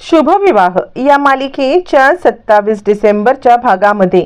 शुभविवाह. या मालिकेच्या सत्तावीस डिसेंबरच्या भागामध्ये.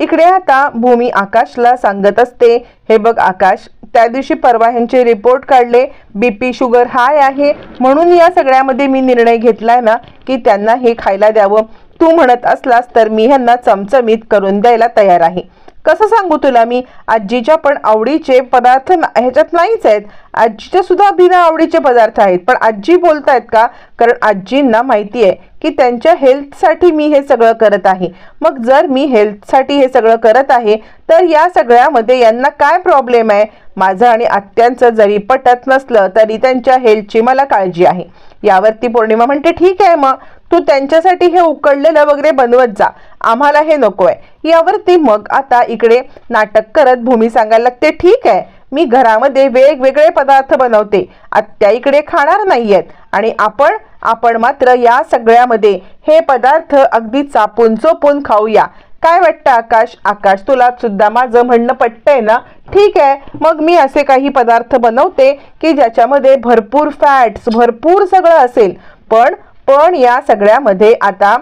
इकडे आता भूमी आकाशला सांगत असते हे बघ आकाश त्या दिवशी परवा ह्यांचे रिपोर्ट काढले बीपी शुगर हाय आहे. म्हणून या सगळ्यामध्ये मी निर्णय घेतलाय ना की त्यांना हे खायला द्यावं. तू म्हणत असलास तर मी ह्यांना चमचमीत करून द्यायला तयार आहे. कसं सांगू तुला मी? आजीच्या पण आवडीचे पदार्थ ह्याच्यात नाहीच आहेत. आजीच्या सुद्धा बिना आवडीचे पदार्थ आहेत. पण आजी बोलतायत का? कारण आजींना माहिती आहे की त्यांच्या हेल्थसाठी मी हे सगळं करत आहे. मग जर मी हेल्थसाठी हे सगळं करत आहे तर या सगळ्यामध्ये यांना काय प्रॉब्लेम आहे? माझं आणि आत्यांचं जरी पटत नसलं तरी त्यांच्या हेल्थची मला काळजी आहे. यावरती पौर्णिमा म्हणते ठीक आहे मग. तू त्यांच्यासाठी हे उकडलेलं वगैरे बनवत जा. आम्हाला हे नको आहे यावरती मग आता इकडे नाटक करत भूमी सांगायला लागते ठीक आहे मी घरामध्ये वेगवेगळे पदार्थ बनवते. आत्या इकडे खाणार नाहीयेत. आणि आपण आपण मात्र या सगळ्यामध्ये हे पदार्थ अगदी चापून चोपून खाऊया. काय वाटतं आकाश? आकाश तुला सुद्धा माझं म्हणणं पटतंय ना? ठीक आहे मग मी असे काही पदार्थ बनवते की ज्याच्यामध्ये भरपूर फॅट्स भरपूर सगळं असेल. पण पण या सगळ्यामध्ये आता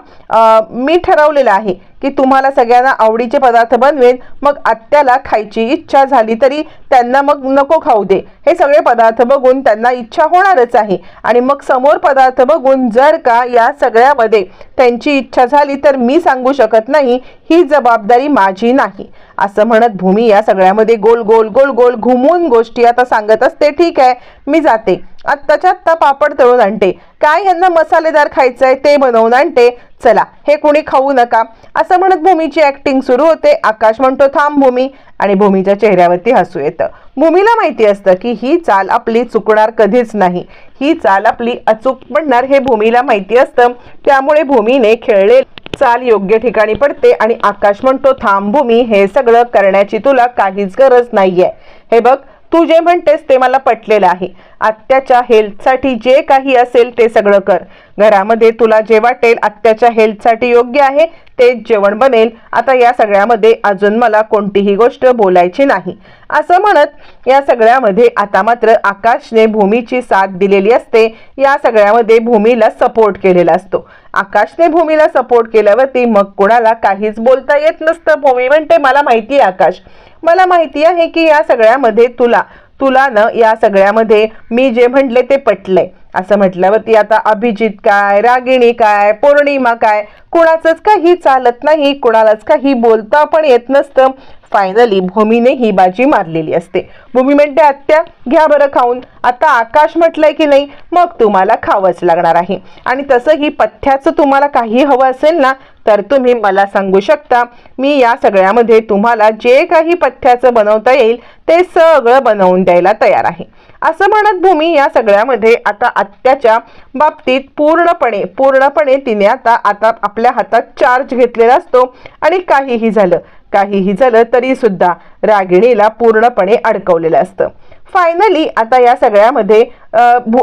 मी ठरवलेलं आहे की तुम्हाला सगळ्यांना आवडीचे पदार्थ बनवेन मग आत्याला खायची इच्छा झाली तरी त्यांना मग नको खाऊ दे. हे सगळे पदार्थ बघून त्यांना इच्छा होणारच आहे. आणि मग समोर पदार्थ बघून जर का या सगळ्यामध्ये त्यांची इच्छा झाली तर मी सांगू शकत नाही ही जबाबदारी माझी नाही. असं म्हणत भूमी या सगळ्यामध्ये गोल गोल गोल गोल घुमून गोष्टी आता सांगत असते ठीक आहे. मी जाते. आत्ताच्या आत्ता पापड तळून आणते. काय यांना मसालेदार खायचंय ते बनवून आणते. चला हे कोणी खाऊ नका. असं म्हणत भूमीची ऍक्टिंग सुरू होते. आकाश म्हणतो थांब भूमी. आणि भूमीच्या चेहऱ्यावरती हसू येतं. भूमीला माहिती असतं की ही चाल आपली चुकणार कधीच नाही. ही चाल आपली अचूक म्हणणार हे भूमीला माहिती असतं. त्यामुळे भूमीने खेळले. चाल योग्य ठिकाणी पडते आणि आकाश म्हणतो थांब भूमी हे सगळं करण्याची तुला काहीच गरज नाहीये. हे बघ तू जे म्हणतेस ते मला पटलेलं आहे. आत्याच्या हेल्थसाठी जे काही असेल ते सगळं कर. घरामध्ये तुला जे वाटेल आत्याच्या हेल्थसाठी योग्य आहे तेच जेवण बनेल. आता या सगळ्यामध्ये अजून मला कोणतीही गोष्ट बोलायची नाही. असं म्हणत या सगळ्यामध्ये आता मात्र आकाशने भूमीची साथ दिलेली असते. या सगळ्यामध्ये भूमीला सपोर्ट केलेला असतो. आकाशने भूमीला सपोर्ट केल्यावरती मग कुणाला काहीच बोलता येत नसतं. भूमी म्हणते मला माहिती आहे आकाश. मला माहिती आहे की या सगळ्यामध्ये तुला तुला न या सगळ्यामध्ये मी जे म्हटले ते पटलंय. असं म्हटल्यावरती आता अभिजित काय रागिणी काय पौर्णिमा काय कुणाचंच काही चालत नाही कुणालाच काही बोलता पण येत नसतं. फायनली भूमीने ही बाजी मारलेली असते. भूमी म्हणते आत्या घ्या बरं खाऊन. आता आकाश म्हटलंय की नाही मग तुम्हाला खावंच लागणार आहे. आणि तसं ही पथ्याचं तुम्हाला काही हवं असेल ना तर तुम्ही मला सांगू शकता मी या सगळ्यामध्ये तुम्हाला जे काही पथ्याचं बनवता येईल ते सगळं बनवून द्यायला तयार आहे. असं म्हणत भूमी या सगळ्यामध्ये आता आत्याच्या बाबतीत पूर्णपणे पूर्णपणे तिने आता आता आपल्या हातात चार्ज घेतलेला असतो आणि काहीही झालं काहीही झालं तरी सुद्धा रागिणीला पूर्णपणे अडकवलेलं असतं. फायनली आता या सगळ्यामध्ये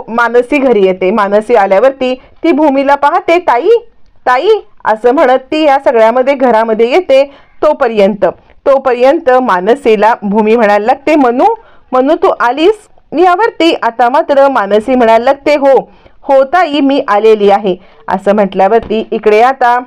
मानसी घरी येते. मानसी आल्यावरती ती भूमीला पाहते ताई ताई असं म्हणत ती या सगळ्यामध्ये घरामध्ये येते. तोपर्यंत तोपर्यंत मानसीला भूमी म्हणायला लागते मनू मनू तू आलीस? यावरती आता मात्र मानसी म्हणायला लागते हो हो ताई मी आलेली आहे. असं म्हटल्यावरती इकडे आता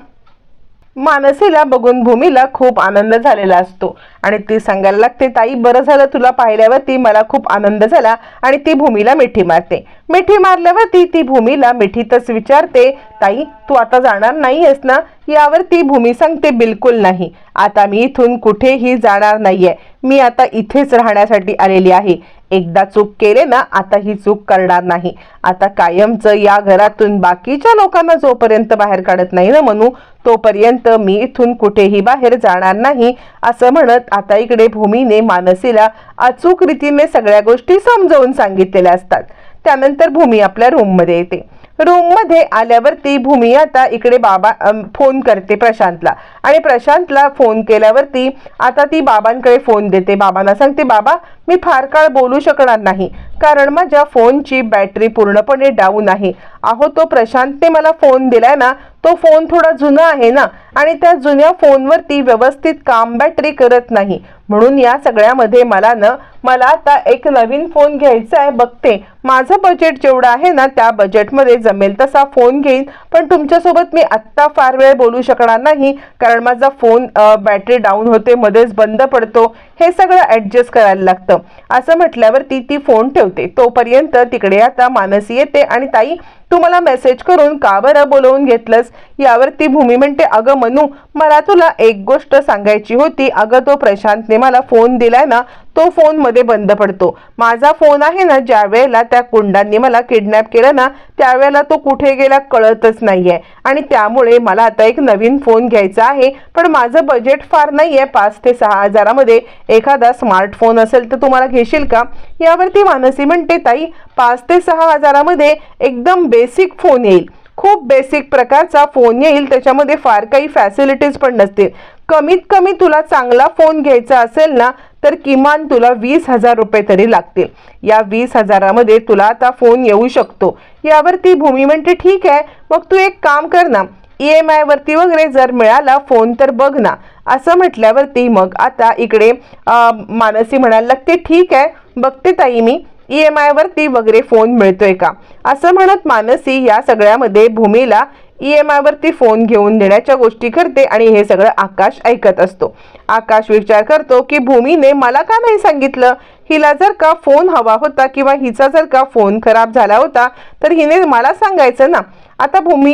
मानसीला बघून भूमीला खूप आनंद झालेला असतो. आणि ती सांगायला लागते ताई बरं झालं तुला पाहिल्यावरती मला खूप आनंद झाला आणि ती भूमीला मिठी मारते. मिठी मारल्यावरती ती भूमीला मिठीतच विचारते ताई तू आता जाणार नाहीयेस ना? यावर ती भूमी सांगते बिलकुल नाही. आता मी इथून कुठेही जाणार नाहीये. मी आता इथेच राहण्यासाठी आलेली आहे. एकदा चूक केले ना आता ही चूक करणार नाही. आता कायमचं या घरातून बाकीच्या लोकांना जोपर्यंत बाहेर काढत नाही ना म्हणू तोपर्यंत मी इथून कुठेही बाहेर जाणार नाही असं म्हणत आता इकडे भूमीने मानसीला अचूक रीतीने सगळ्या गोष्टी समजावून सांगितलेल्या असतात. त्यानंतर भूमी आपल्या रूममध्ये येते. रूममध्ये आल्यावरती भूमी आता इकडे बाबा फोन करते प्रशांतला. आणि प्रशांतला फोन केल्यावरती आता ती बाबांकडे फोन देते. बाबांना सांगते बाबा मी फार काळ बोलू शकणार नाही. कारण माझ्या फोनची बॅटरी पूर्णपणे डाऊन आहे. अहो तो प्रशांतने मला फोन दिलाय ना तो फोन थोडा जुना आहे ना आणि त्या जुन्या फोनवरती व्यवस्थित काम बॅटरी करत नाही. म्हणून या सगळ्यामध्ये मला ना मला आता एक नवीन फोन घ्यायचा आहे बघते. माझं बजेट जेवढं आहे ना त्या बजेटमध्ये जमेल तसा फोन घेईन. पण तुमच्यासोबत मी आत्ता फार वेळ बोलू शकणार नाही कारण माझा फोन बॅटरी डाऊन होते मध्येच बंद पडतो. हे सगळं ॲडजस्ट करायला लागतं. असं म्हटल्यावरती ती फोन ठेवते. तोपर्यंत तिकडे आता मानसी येते आणि ताई तू मला मेसेज करून का बरं बोलवून घेतलंस? यावरती भूमी म्हणते अगं मनू मला तुला एक गोष्ट सांगायची होती. अगं तो प्रशांतने मला फोन दिलाय ना तो फोनमध्ये बंद पडतो. माझा फोन आहे ना ज्या वेळेला त्या कुंडांनी मला किडनॅप केलं ना त्यावेळेला तो कुठे गेला कळतच नाहीये. आणि त्यामुळे मला आता एक नवीन फोन घ्यायचा आहे. पण माझं बजेट फार नाही आहे पाच ते सहा हजारामध्ये एखादा स्मार्टफोन असेल तर तुम्हाला घेशील का? यावरती मानसी म्हणते ताई पाच ते सहा हजारामध्ये एकदम बे बेसिक फोन येईल. खूप बेसिक प्रकारचा फोन येईल. त्याच्यामध्ये फार काही फॅसिलिटीज पण नसतील. कमीत कमी तुला चांगला फोन घ्यायचा असेल ना तर किमान तुला वीस हजार रुपये तरी लागतील. या वीस हजारामध्ये तुला आता फोन येऊ शकतो. यावरती भूमी म्हणते ठीक आहे मग तू एक काम कर ना. ई एम आयवरती वगैरे जर मिळाला फोन तर बघ ना. असं म्हटल्यावरती मग आता इकडे मानसी म्हणायला लागते ठीक आहे बघते ताई मी. ई एम आयवरती वगैरे फोन मिळतोय का? असं म्हणत मानसी या सगळ्यामध्ये भूमीला ई एम आयवरती फोन घेऊन देण्याच्या गोष्टी करते आणि हे सगळं आकाश ऐकत असतो. आकाश विचार करतो की भूमीने मला का नाही सांगितलं? हिला जर का फोन हवा होता किंवा हिचा जर का फोन खराब झाला होता तर हिने मला सांगायचं ना? आता भूमी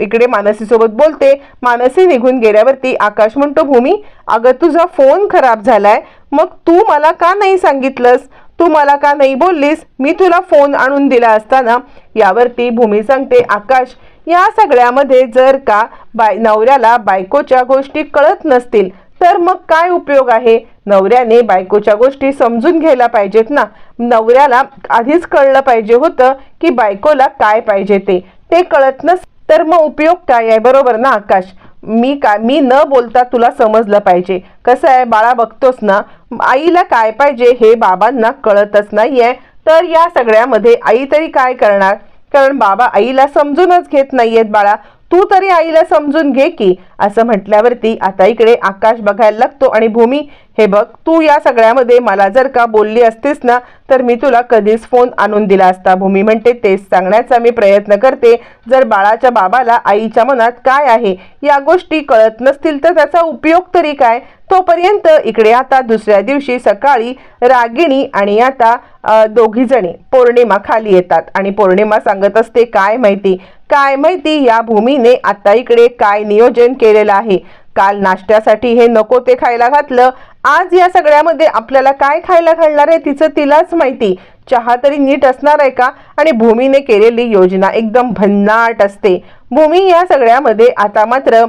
इकडे मानसीसोबत बोलते. मानसी निघून गेल्यावरती आकाश म्हणतो भूमी अगं तुझा फोन खराब झालाय. मग तू मला का नाही सांगितलंस? तू मला का नाही बोललीस? मी तुला फोन आणून दिला असताना यावरती भूमी सांगते आकाश या सगळ्यामध्ये जर का बाय नवऱ्याला बायकोच्या गोष्टी कळत नसतील तर मग काय उपयोग आहे? नवऱ्याने बायकोच्या गोष्टी समजून घ्यायला पाहिजेत ना? नवऱ्याला आधीच कळलं पाहिजे होतं की बायकोला काय पाहिजे ते. ते कळत नस तर मग उपयोग काय आहे? बरोबर ना आकाश? मी काय मी न बोलता तुला समजलं पाहिजे. कसं आहे बाळा बघतोस ना आईला काय पाहिजे हे बाबांना कळतच नाहीये. तर या सगळ्यामध्ये आई तरी काय करणार? कारण बाबा आईला समजूनच घेत नाहीयेत बाळा. तू तरी आईला समजून घे की असं म्हटल्यावरती आता इकडे आकाश बघायला लागतो आणि भूमी हे बघ तू या सगळ्यामध्ये मला जर का बोलली असतीस ना तर मी तुला कधीच फोन आणून दिला असता. भूमी म्हणते तेच सांगण्याचा मी प्रयत्न करते. जर बाळाच्या बाबाला आईच्या मनात काय आहे या गोष्टी कळत नसतील तर त्याचा उपयोग तरी काय? तोपर्यंत इकडे आता दुसऱ्या दिवशी सकाळी रागिणी आणि आता दोघी जणी पौर्णिमा खाली येतात आणि पौर्णिमा सांगत असते काय माहिती काय माहिती? या भूमीने आता इकडे काय नियोजन केलेलं आहे? काल नाश्त्यासाठी हे नको ते खायला घातलं. आज या सगळ्यामध्ये आपल्याला काय खायला घालणार आहे तिचं तिलाच माहिती. चहा तरी नीट असणार आहे का? आणि भूमीने केलेली योजना एकदम भन्नाट असते. भूमी या सगळ्यामध्ये आता मात्र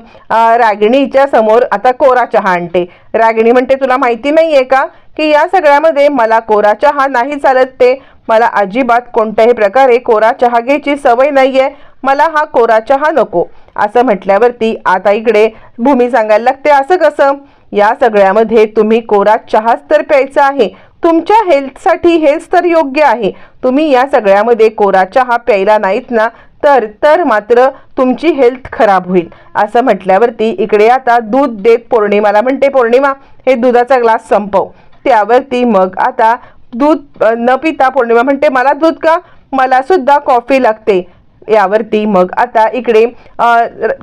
रागिणीच्या समोर आता कोरा चहा आणते. रागिणी म्हणते तुला माहिती नाही आहे का की या सगळ्यामध्ये मला कोरा चहा नाही चालत ते? मला अजिबात कोणत्याही प्रकारे कोरा चहा घ्यायची सवय नाही आहे मला हा कोरा चहा नको. असं म्हटल्यावरती आता इकडे भूमी सांगायला लागते असं कसं? या सगळ्यामध्ये तुम्ही कोरा चहाच तर प्यायचा आहे. तुमच्या हेल्थसाठी हेच तर योग्य आहे. तुम्ही या सगळ्यामध्ये कोरा चहा प्यायला नाहीत ना तर तर मात्र तुमची हेल्थ खराब होईल. असं म्हटल्यावरती इकडे आता दूध देत पौर्णिमाला म्हणते पौर्णिमा हे दुधाचा ग्लास संपव. त्यावरती मग आता दूध न पिता पौर्णिमा म्हणते मला दूध का? मला सुद्धा कॉफी लागते. यावरती. मग आता इकडे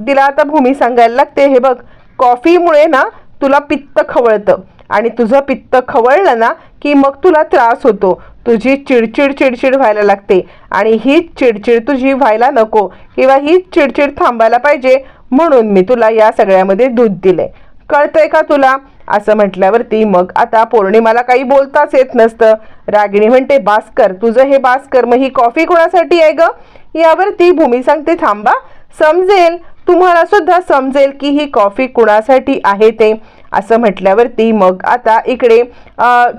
तिला आता भूमी सांगायला लागते हे बघ कॉफीमुळे ना तुला पित्त खवळतं आणि तुझं पित्त खवळलं ना की मग तुला त्रास होतो. तुझी चिडचिड चिडचिड व्हायला लागते आणि ही चिडचिड तुझी व्हायला नको किंवा ही चिडचिड थांबायला पाहिजे म्हणून मी तुला या सगळ्यामध्ये दूध दिले कळतंय का तुला? असं म्हटल्यावरती मग आता पौर्णिमाला काही बोलताच येत नसतं. रागिणी म्हणते बास्कर तुझं हे बास्कर मग ही कॉफी कोणासाठी आहे ग? यावरती भूमी सांगते थांबा समजेल. तुम्हाला सुद्धा समजेल की ही कॉफी कुणासाठी आहे ते. असं म्हटल्यावरती मग आता इकडे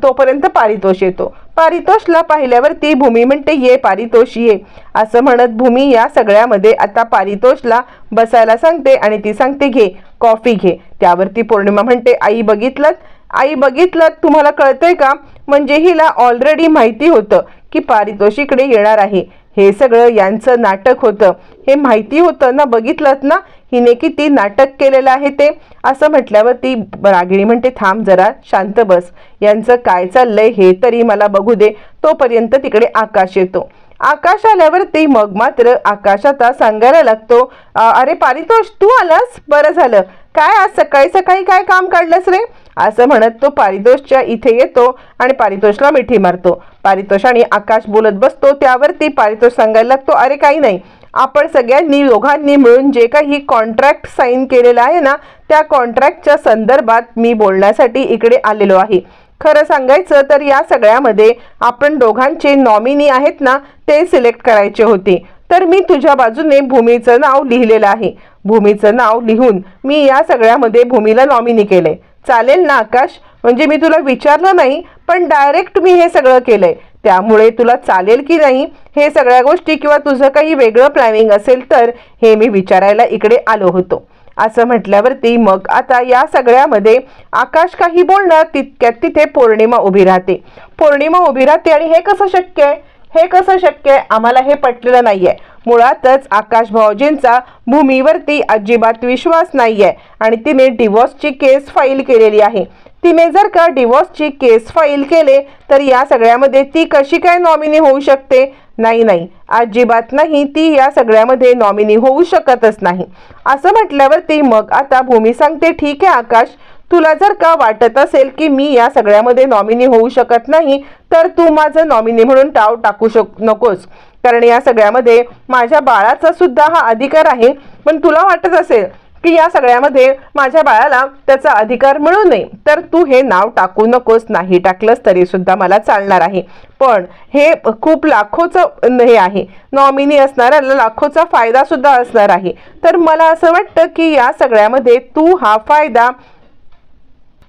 तोपर्यंत पारितोष येतो. पारितोषला पाहिल्यावरती भूमी म्हणते ये पारितोष ये. असं म्हणत भूमी या सगळ्यामध्ये आता पारितोषला बसायला सांगते आणि ती सांगते घे कॉफी घे. त्यावरती पौर्णिमा म्हणते आई बघितलं आई बघितलं तुम्हाला कळतंय का? म्हणजे हिला ऑलरेडी माहिती होतं की पारितोषिकडे येणार आहे. हे सगळं यांचं नाटक होतं. हे माहिती होतं ना बघितलं ना? हिने किती नाटक केलेलं आहे ते? असं म्हटल्यावर ती रागिणी म्हणते थांब जरा शांत बस. यांचं काय चाललंय हे तरी मला बघू दे. तोपर्यंत तिकडे आकाश येतो. आकाश आल्यावरती मग मात्र आकाश आता सांगायला लागतो. अरे पारितोष तू आलास? बरं झालं. काय आज सकाळी सकाळी काय काम काढलंस रे? असं म्हणत तो पारितोषच्या इथे येतो आणि पारितोषला मिठी मारतो. पारितोष आणि आकाश बोलत बसतो त्यावरती पारितोष सांगायला लागतो अरे काही नाही. आपण सगळ्यांनी दोघांनी मिळून जे काही कॉन्ट्रॅक्ट साईन केलेलं आहे ना त्या कॉन्ट्रॅक्टच्या संदर्भात मी बोलण्यासाठी इकडे आलेलो आहे. खरं सांगायचं तर या सगळ्यामध्ये आपण दोघांचे नॉमिनी आहेत ना ते सिलेक्ट करायचे होते. तर मी तुझ्या बाजूने भूमीचं नाव लिहिलेलं आहे. भूमीचं नाव लिहून मी या सगळ्यामध्ये भूमीला नॉमिनी केले. चालेल ना आकाश? म्हणजे मी तुला विचारलं नाही पण डायरेक्ट मी हे सगळं केलंय. त्यामुळे तुला चालेल की नाही हे सगळ्या गोष्टी किंवा तुझं काही वेगळं प्लॅनिंग असेल तर हे मी विचारायला इकडे आलो होतो. असं म्हटल्यावरती मग आता या सगळ्यामध्ये आकाश काही बोलणं तितक्यात तिथे पौर्णिमा उभी राहते. पौर्णिमा उभी राहते आणि हे कसं शक्य आहे? हे कसं शक्य आहे? आम्हाला हे पटलेलं नाही आहे मुळातच आकाश भाऊजींचा भूमीवरती अजिबात विश्वास नाही आहे आणि तिने डिवोर्सची केस फाईल केलेली आहे. तिने जर का डिवोर्सची केस फाईल केले तर या सगळ्यामध्ये ती कशी काय नॉमिनी होऊ शकते? नाही नाही. अजिबात नाही. ती या सगळ्यामध्ये नॉमिनी होऊ शकतच नाही. असं म्हटल्यावर ती मग आता भूमी सांगते ठीक आहे आकाश. तुला जर का वाटत असेल की मी या सगळ्यामध्ये नॉमिनी होऊ शकत नाही तर तू माझं नॉमिनी म्हणून टाव टाकू शक नकोस. कारण या सगळ्यामध्ये माझ्या बाळाचा सुद्धा हा अधिकार आहे. पण तुला वाटत असेल की या सगळ्यामध्ये माझ्या बाळाला त्याचा अधिकार मिळू नये. तर तू हे नाव टाकू नकोस. नाही टाकलंस तरी सुद्धा मला चालणार आहे. पण हे खूप लाखोचं हे आहे. नॉमिनी असणाऱ्याला लाखोचा फायदा सुद्धा असणार आहे. तर मला असं वाटतं की या सगळ्यामध्ये तू हा फायदा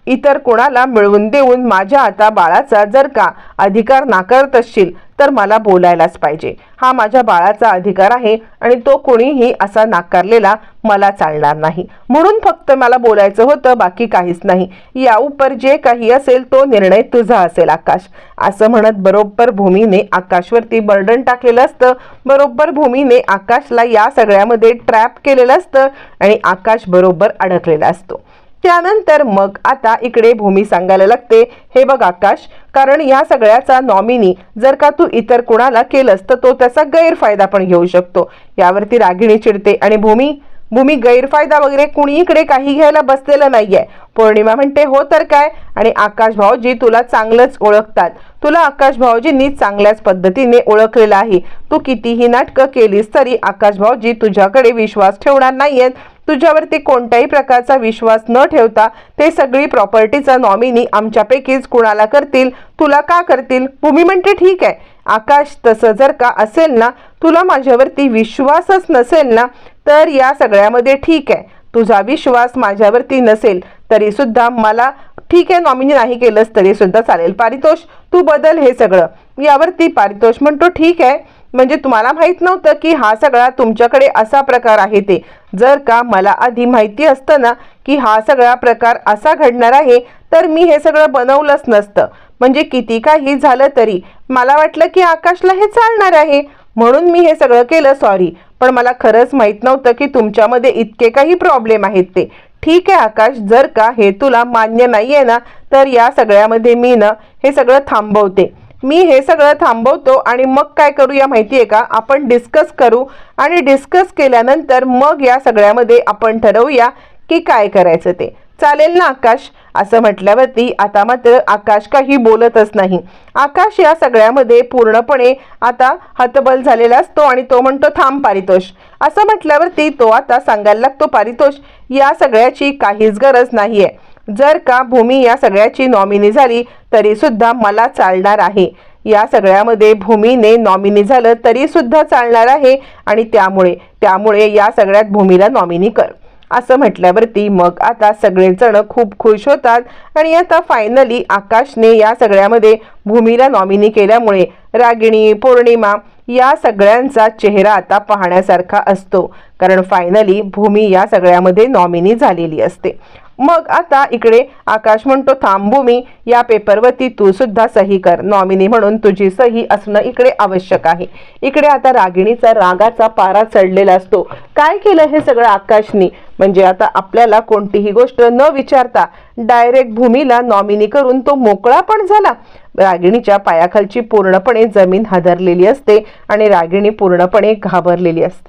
इतर कोणाला मिळवून देऊन माझ्या आता बाळाचा जर का अधिकार नाकारत असशील तर मला बोलायलाच पाहिजे. हा माझ्या बाळाचा अधिकार आहे आणि तो कोणीही असा नाकारलेला मला चालणार नाही. म्हणून फक्त मला बोलायचं होतं बाकी काहीच नाही. या उपर जे काही असेल तो निर्णय तुझा असेल आकाश. असं म्हणत बरोबर भूमीने आकाशवरती बर्डन टाकलेलं असतं. बरोबर भूमीने आकाशला या सगळ्यामध्ये ट्रॅप केलेलं असतं आणि आकाश बरोबर अडकलेला असतो. त्यानंतर मग आता इकडे भूमी सांगायला लागते. हे बघ आकाश कारण या सगळ्याचा नॉमिनी जर का तू इतर कुणाला केलंस तर तो त्याचा गैरफायदा पण घेऊ शकतो. यावरती रागिणी चिडते आणि भूमी भूमी गैरफायदा वगैरे कुणी इकडे काही घ्यायला बसलेलं नाहीये. पौर्णिमा म्हणते हो तर काय? आणि आकाश भाऊजी तुला चांगलंच ओळखतात. तुला आकाश भाऊजींनी चांगल्याच पद्धतीने ओळखलेलं आहे. तू कितीही नाटकं केलीस तरी आकाश भाऊजी तुझ्याकडे विश्वास ठेवणार नाहीयेत. तुझ्यावरती कोणत्याही प्रकारचा विश्वास न ठेवता ते सगळी प्रॉपर्टीचा नॉमिनी आमच्यापैकीच कुणाला करतील तुला का करतील? भूमी म्हणते ठीक आहे. आकाश तसं जर का असेल ना तुला माझ्यावरती विश्वासच नसेल ना तर या सगळ्यामध्ये ठीक आहे. तुझा विश्वास माझ्यावरती नसेल तरी सुद्धा मला ठीक आहे नॉमिनी नाही केलंस तरी सुद्धा चालेल. पारितोष तू बदल हे सगळं. यावरती पारितोष म्हणतो ठीक आहे. म्हणजे तुम्हाला माहीत नव्हतं की हा सगळा तुमच्याकडे असा प्रकार आहे ते. जर का मला आधी माहिती असतं ना की हा सगळा प्रकार असा घडणार आहे तर मी हे सगळं बनवलंच नसतं. म्हणजे किती काही झालं तरी मला वाटलं की आकाशला हे चालणार आहे. म्हणून मी हे सगळं केलं सॉरी पण मला खरंच माहीत नव्हतं की तुमच्यामध्ये इतके काही प्रॉब्लेम आहेत ते. ठीक आहे आकाश जर का हे तुला मान्य नाही आहे ना तर या सगळ्यामध्ये मी ना हे सगळं थांबवते. मी हे सगळं थांबवतो आणि मग काय करूया माहिती आहे का? आपण डिस्कस करू आणि डिस्कस केल्यानंतर मग या सगळ्यामध्ये आपण ठरवूया की काय करायचं ते. चालेल ना आकाश? असं म्हटल्यावरती आता मात्र आकाश काही बोलतच नाही. आकाश या सगळ्यामध्ये पूर्णपणे आता हतबल झालेला असतो आणि तो म्हणतो थांब पारितोष. असं म्हटल्यावरती तो आता सांगायला लागतो पारितोष या सगळ्याची काहीच गरज नाही आहे जर का भूमी या सगळ्याची नॉमिनी झाली तरीसुद्धा मला चालणार आहे. या सगळ्यामध्ये भूमीने नॉमिनी झालं तरीसुद्धा चालणार आहे आणि त्यामुळे त्यामुळे या सगळ्यात भूमीला नॉमिनी कर. असं म्हटल्यावरती मग आता सगळेजण खूप खुश होतात आणि आता फायनली आकाशने या सगळ्यामध्ये भूमीला नॉमिनी केल्यामुळे रागिणी पौर्णिमा या सगळ्यांचा चेहरा आता पाहण्यासारखा असतो. कारण फायनली भूमी या सगळ्यामध्ये नॉमिनी झालेली असते. मग आता इकडे आकाश म्हणतो थांब भूमी या पेपरवरती तू सुद्धा सही कर. नॉमिनी म्हणून तुझी सही असणं इकडे आवश्यक आहे. इकडे आता रागिणीचा रागाचा पारा चढलेला असतो. काय केलं हे सगळं आकाशनी? म्हणजे आता आपल्याला कोणतीही गोष्ट न विचारता डायरेक्ट भूमीला नॉमिनी करून तो मोकळा पण झाला. रागिणीच्या पायाखालची पूर्णपणे जमीन हादरलेली असते आणि रागिणी पूर्णपणे घाबरलेली असते.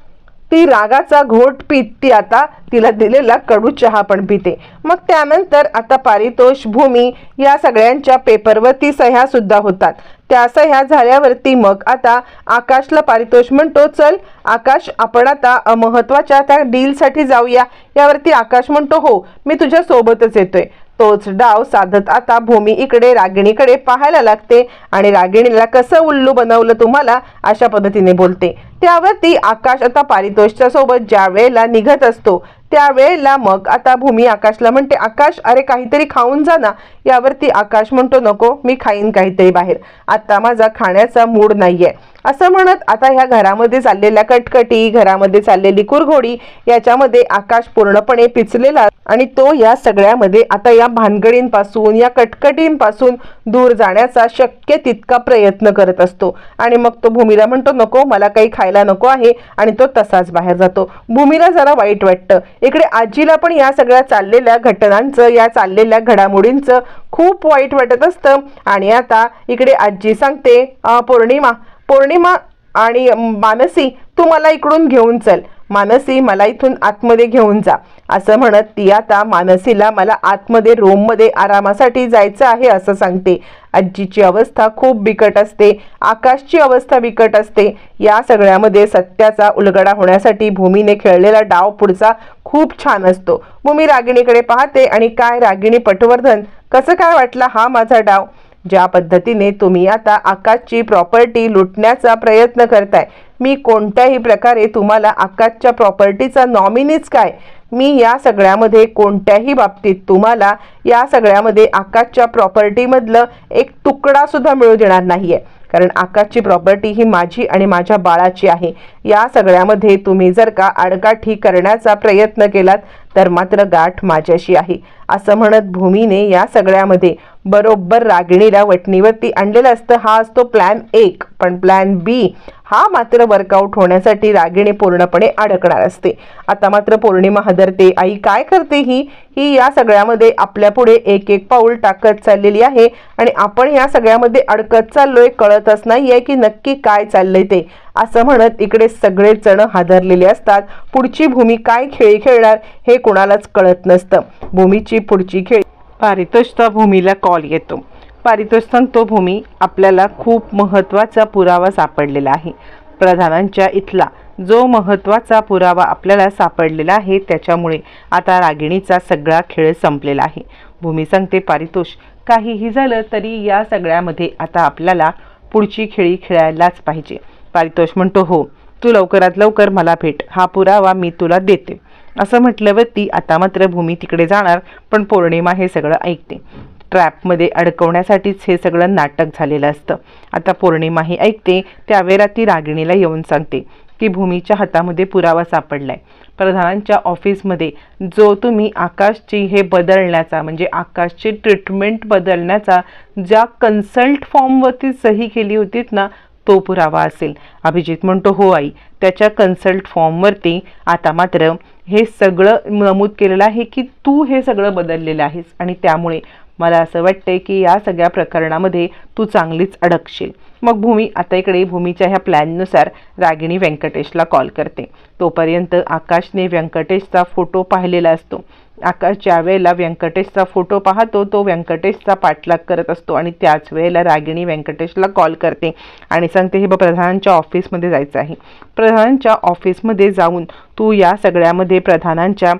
ती रागाचा घोट पित ती आता तिला दिलेला कडू चहा पण पिते. मग त्यानंतर आता पारितोष भूमी या सगळ्यांच्या पेपरवरती सह्या सुद्धा होतात. त्या सह्या झाल्यावरती मग आता आकाशला पारितोष म्हणतो चल आकाश आपण आता महत्त्वाच्या त्या डीलसाठी जाऊया. यावरती आकाश म्हणतो हो मी तुझ्या सोबतच येतोय. तोच डाव साधत आता भूमी इकडे रागिणीकडे पाहायला लागते आणि रागिणीला कसं उल्लू बनवलं तुम्हाला अशा पद्धतीने बोलते. त्यावरती आकाश आता पारितोषच्या सोबत ज्या वेळेला निघत असतो त्यावेळेला मग आता भूमी आकाशला म्हणते आकाश अरे काहीतरी खाऊन जा ना. यावरती आकाश म्हणतो नको मी खाईन काहीतरी बाहेर. आता माझा खाण्याचा मूड नाहीये. असं म्हणत आता ह्या घरामध्ये चाललेल्या कटकटी घरामध्ये चाललेली कुरघोडी याच्यामध्ये आकाश पूर्णपणे पिचलेला आणि तो या सगळ्यामध्ये आता या भानगडींपासून या कटकटींपासून दूर जाण्याचा शक्य तितका प्रयत्न करत असतो. आणि मग तो भूमीला म्हणतो नको मला काही खायला नको आहे आणि तो तसाच बाहेर जातो. भूमीला जरा वाईट वाटतं. इकडे आजीला पण या सगळ्या चाललेल्या घटनांचं या चाललेल्या घडामोडींचं खूप वाईट वाटत असतं. आणि आता इकडे आजी सांगते पौर्णिमा पौर्णिमा आणि मानसी तू मला इकडून घेऊन चल. मानसी मला इथून आतमध्ये घेऊन जा. असं म्हणत ती आता मानसीला मला आतमध्ये रूममध्ये आरामासाठी जायचं आहे असं सांगते. आजीची अवस्था खूप बिकट असते आकाशची अवस्था बिकट असते. या सगळ्यामध्ये सत्याचा उलगडा होण्यासाठी भूमीने खेळलेला डाव पुढचा खूप छान असतो. भूमी रागिणीकडे पाहते आणि काय रागिणी पटवर्धन कसं काय वाटला हा माझा डाव? ज्या पद्धतीने तुम्ही आता आकाशची प्रॉपर्टी लुटण्याचा प्रयत्न करताय मी कोणत्याही प्रकारे तुम्हाला आकाशच्या प्रॉपर्टीचा नॉमिनीच काय? मी या सगळ्यामध्ये कोणत्याही बाबतीत तुम्हाला या सगळ्यामध्ये आकाशच्या प्रॉपर्टीमधलं एक तुकडा सुद्धा मिळू देणार नाहीये. कारण आकाशची प्रॉपर्टी ही माझी आणि माझ्या बाळाची आहे. या सगळ्यामध्ये तुम्ही जर का आडकाठी करण्याचा प्रयत्न केलात तर मात्र गाठ माझ्याशी आहे. असं म्हणत भूमीने या सगळ्यामध्ये बरोबर रागिणीला वटणीवरती आणलेलं असतं. हा असतो प्लॅन एक पण प्लॅन बी हा मात्र वर्कआउट होण्यासाठी रागिणी पूर्णपणे अडकणार असते. आता मात्र पौर्णिमा हदरते. आई काय करते ही? ही या सगळ्यामध्ये आपल्यापुढे एक एक पाऊल टाकत चाललेली आहे. आणि आपण या सगळ्यामध्ये अडकत चाललोय कळतच नाहीये की नक्की काय चाललंय ते. असं म्हणत इकडे सगळेच जण हादरलेले असतात. पुढची भूमी काय खेळी खेळणार हे कुणालाच कळत नसतं. भूमीची पुढची खेळ पारितोषचा भूमीला कॉल येतो. पारितोष तो भूमी आपल्याला खूप महत्त्वाचा पुरावा सापडलेला आहे. प्रधानांच्या इथला जो महत्त्वाचा पुरावा आपल्याला सापडलेला आहे त्याच्यामुळे आता रागिणीचा सगळा खेळ संपलेला आहे. भूमी सांगते पारितोष काहीही झालं तरी या सगळ्यामध्ये आता आपल्याला पुढची खेळी खेळायलाच पाहिजे. पारितोष म्हणतो हो तू लवकरात लवकर मला भेट. हा पुरावा मी तुला देते. असं म्हटल्यावरती आता मात्र भूमी तिकडे जाणार पण पौर्णिमा हे सगळं ऐकते. ट्रॅपमध्ये अडकवण्यासाठीच हे सगळं नाटक झालेलं असतं. आता पौर्णिमा ही ऐकते त्यावेळेला ती रागिणीला येऊन सांगते की भूमीच्या हातामध्ये पुरावा सापडलाय. प्रधानांच्या ऑफिसमध्ये जो तुम्ही आकाशची हे बदलण्याचा म्हणजे आकाशची ट्रीटमेंट बदलण्याचा ज्या कन्सल्ट फॉर्मवरती सही केली होतीत ना तो पुरावा असेल. अभिजित म्हणतो हो आई त्याच्या कन्सल्ट फॉर्मवरती आता मात्र हे सगळं नमूद केलेलं आहे की तू हे सगळं बदललेलं आहेस. आणि त्यामुळे मला असं वाटतंय की या सगळ्या प्रकरणामध्ये तू चांगलीच अडकशील. मग भूमी आता इकडे भूमीच्या ह्या प्लॅननुसार रागिणी व्यंकटेशला कॉल करते. तोपर्यंत आकाशने व्यंकटेशचा फोटो पाहिलेला असतो. आकाश ज्या वेळेला व्यंकटेशचा फोटो पाहतो तो व्यंकटेशचा पाठलाग करत असतो आणि त्याच वेळेला रागिणी व्यंकटेशला कॉल करते आणि सांगते हे बघ प्रधानांच्या ऑफिसमध्ये जायचं आहे. प्रधानांच्या ऑफिसमध्ये जाऊन तू या सगळ्यामध्ये प्रधानांच्या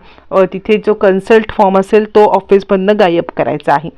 तिथे जो कन्सल्ट फॉर्म असेल तो ऑफिसमधनं गायब करायचा आहे.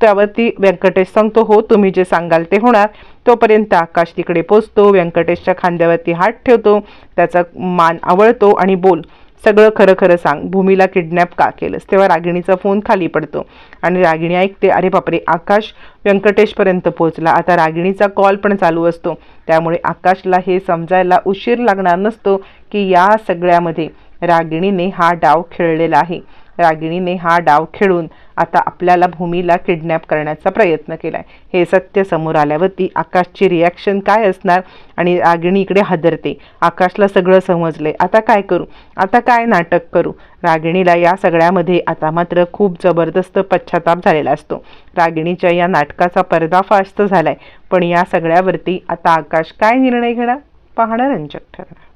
त्यावरती व्यंकटेश सांगतो हो तुम्ही जे सांगाल ते होणार. तोपर्यंत आकाश तिकडे पोचतो व्यंकटेशच्या खांद्यावरती हात ठेवतो त्याचा मान आवळतो आणि बोल सगळं खरं खरं सांग. भूमीला किडनॅप का केलंस? तेव्हा रागिणीचा फोन खाली पडतो. आणि रागिणी ऐकते अरे बापरे आकाश व्यंकटेशपर्यंत पोहोचला. आता रागिणीचा कॉल पण चालू असतो. त्यामुळे आकाशला हे समजायला उशीर लागणार नसतो की या सगळ्यामध्ये रागिणीने हा डाव खेळलेला आहे. रागिणीने हा डाव खेळून आता आपल्याला भूमीला किडनॅप करण्याचा प्रयत्न केला आहे हे सत्य समोर आल्यावरती आकाशची रिॲक्शन काय असणार? आणि रागिणी इकडे हादरते. आकाशला सगळं समजलंय. आता काय करू? आता काय नाटक करू? रागिणीला या सगळ्यामध्ये आता मात्र खूप जबरदस्त पश्चाताप झालेला असतो. रागिणीच्या या नाटकाचा पर्दाफाश तर झालाय. पण या सगळ्यावरती आता आकाश काय निर्णय घेणार? पाहणं रंजक ठरणार.